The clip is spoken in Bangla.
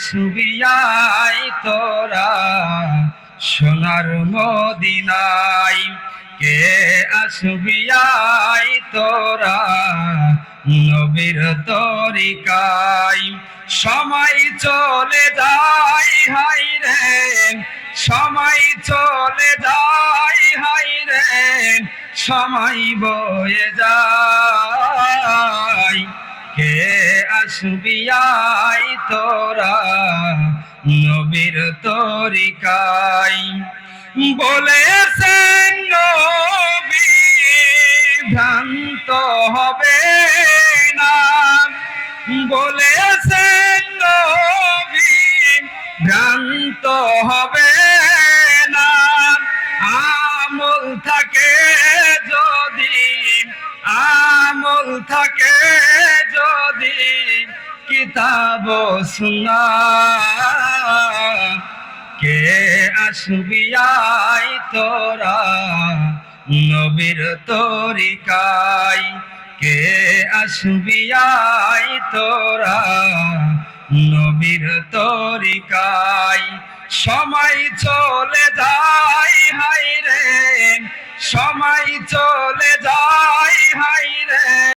আসবিয়াই তোরা সোনার মদিনাই কে আসবিয়াই তোরা নবীর তরিকাই সময় চলে যায় হাই রে। সময় চলে যায় হাই রে। সময় বয়ে যায়। কে আসবিয়াই তোরা, নবীর তরিকাই। বলেছেন নবী, ভ্রান্ত হবে না। বলেছেন নবী, ভ্রান্ত হবে না। আমল থাকে যদি, আমল থাকে যদি কিতাব কে আসবিয়াই তোরা? নবীর তরিকাই কে আসবিয়াই তোরা? নবীর তরিকাই সময় চল